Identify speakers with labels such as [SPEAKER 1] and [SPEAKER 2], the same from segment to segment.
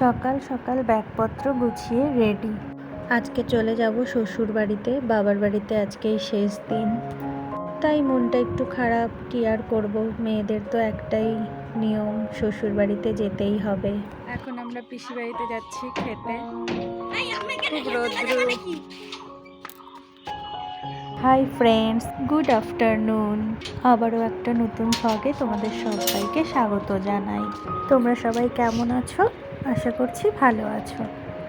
[SPEAKER 1] সকাল সকাল ব্যাগপত্র গুছিয়ে রেডি আজকে চলে যাব শ্বশুর বাড়িতে বাবার বাড়িতে আজকেই শেষ দিন। তাই মনটা একটু খারাপ কি আর করব? মেয়েদের তো একটাই নিয়ম শ্বশুর বাড়িতে যেতেই হবে। এখন আমরা পিসি বাড়িতে যাচ্ছি খেতে। খুব রোদ্রু। হাই ফ্রেন্ডস গুড আফটারনুন আবারও একটা নতুন ভ্লগে তোমাদের সবাইকে স্বাগত জানাই। তোমরা সবাই কেমন আছো? আশা করছি ভালো আছো।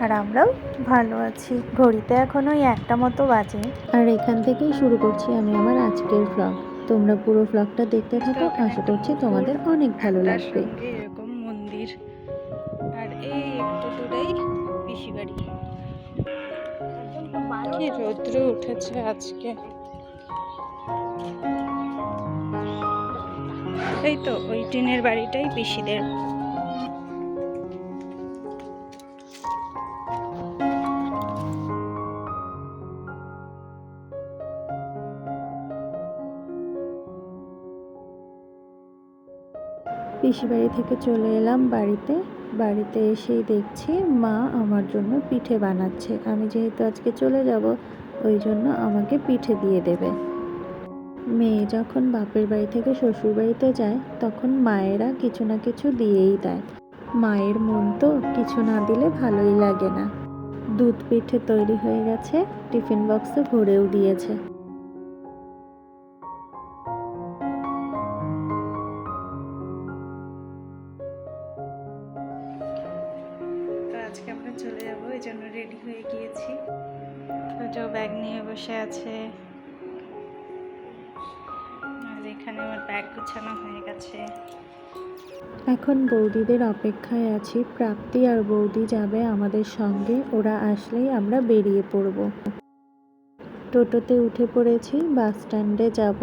[SPEAKER 1] আর আমরাও ভালো আছি। ঘড়িতে এখন ওই একটা মতো বাজে। আর এখান থেকেই শুরু করছি আমি আমার আজকের ভ্লগ তোমরা পুরো ভ্লগটা দেখতে থাকো। আশা করছি তোমাদের অনেক ভালো লাগবে। এরকম মন্দির আর এই একটু দূরেই পিসি বাড়ি। কি রৌদ্র উঠেছে আজকে। এই তো ওই টিনের বাড়িটাই পিসিদের। পিসি বাড়ি থেকে চলে এলাম বাড়িতে। বাড়িতে এসেই দেখছি মা আমার জন্য পিঠে বানাচ্ছে। আমি যেহেতু আজকে চলে যাব, ওই জন্য আমাকে পিঠে দিয়ে দেবে। মেয়ে যখন বাপের বাড়ি থেকে শ্বশুর বাড়িতে যায়, তখন মায়েরা কিছু না কিছু দিয়েই দেয়। মায়ের মন তো কিছু না দিলে ভালোই লাগে না। দুধ পিঠে তৈরি হয়ে গেছে, টিফিন বক্সে ভরেও দিয়েছে। চলে যাব, এই জন্য রেডি হয়ে গিয়েছি। তো ব্যাগ নিয়ে বসে আছে। আর এখানে আমার ব্যাগ গুছানো হয়ে গেছে। এখন বৌদিদের অপেক্ষায় আছি। প্রাপ্তি আর বৌদি যাবে আমাদের সঙ্গে, ওরা আসলেই আমরা বেরিয়ে পড়ব। টোটোতে উঠে পড়েছি, বাস স্ট্যান্ডে যাব।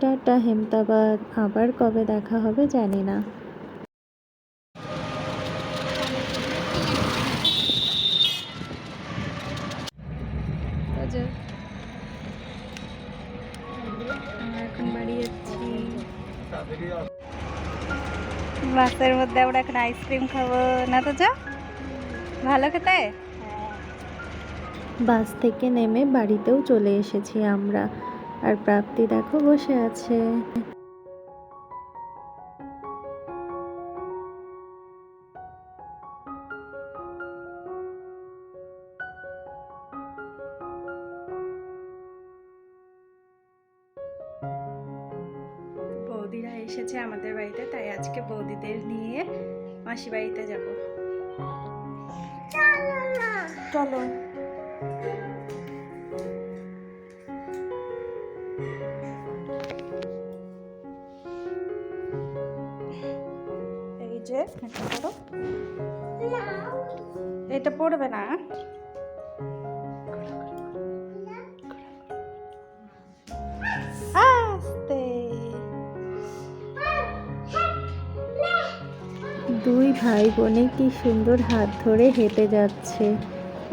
[SPEAKER 1] টাটা হেমতাবাদ, আবার কবে দেখা হবে জানি না আমরা এখন বাড়ি যাচ্ছি। বাসের মধ্যে আমরা এখন আইসক্রিম খাব। না তো যা ভালো খেতে? বাস থেকে নেমে বাড়িতেও চলে এসেছি আমরা। আর প্রাপ্তি দেখো বসে আছে। এসেছে আমাদের বাড়িতে, তাই আজকে বৌদিদের নিয়ে মাসি বাড়িতে যাব। চলো। এই যে, এটা পড়বে না? দুই ভাই বোনে কি সুন্দর হাত ধরে হেঁটে যাচ্ছে।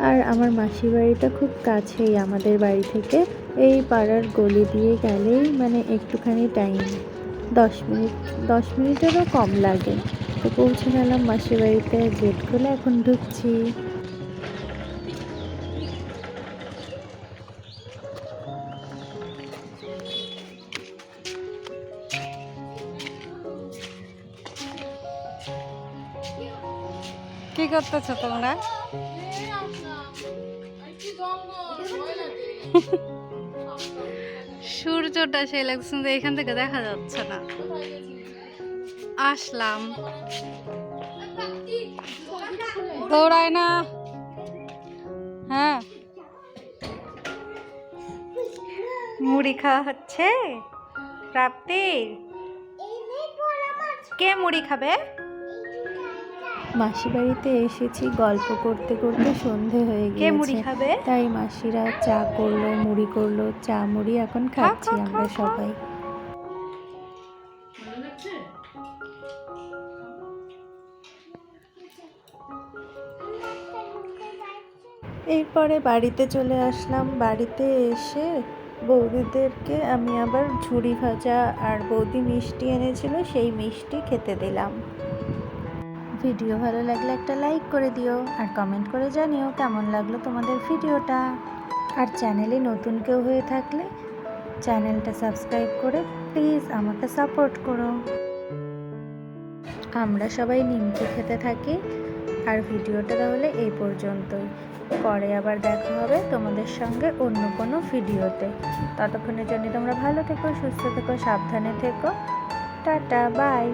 [SPEAKER 1] আর আমার মাসি বাড়িটা খুব কাছেই আমাদের বাড়ি থেকে। এই পাড়ার গলি দিয়ে গেলেই মানে একটুখানি টাইম দশ মিনিট, দশ মিনিটেরও কম লাগে। তো পৌঁছে গেলাম মাসির বাড়িতে গেট খুলে এখন ঢুকছি। কি করতেছো তোমরা? সূর্যটা সেই লাগছে কিন্তু এখান থেকে দেখা যাচ্ছে না। আসলাম। দৌড়ায় না। হ্যাঁ। মুড়ি খাওয়া হচ্ছে? প্রাপ্তি? কে মুড়ি খাবে? মাসি বাড়িতে এসেছি গল্প করতে করতে সন্ধে হয়ে গিয়েছে। তাই মাসিরা চা করল মুড়ি করল চা মুড়ি এখন খাচ্ছি আমরা সবাই। এরপরে বাড়িতে চলে আসলাম। বাড়িতে এসে বৌদিদেরকে আমি আবার ঝুড়ি ভাজা আর বৌদি মিষ্টি এনেছিল সেই মিষ্টি খেতে দিলাম। ভিডিও ভালো লাগলে একটা লাইক করে দিও আর কমেন্ট করে জানিও কেমন লাগল তোমাদের ভিডিওটা। আর চ্যানেলে নতুন কেউ হয়ে থাকলে চ্যানেলটা সাবস্ক্রাইব করে প্লিজ আমাকে সাপোর্ট করো। আমরা সবাই নিমকি খেতে থাকি। আর ভিডিওটা তাহলে এই পর্যন্তই। পরে আবার দেখা হবে তোমাদের সঙ্গে অন্য কোনো ভিডিওতে। ততক্ষণের জন্য তোমরা ভালো থেকো, সুস্থ থেকো, সাবধানে থেকো। Tata bye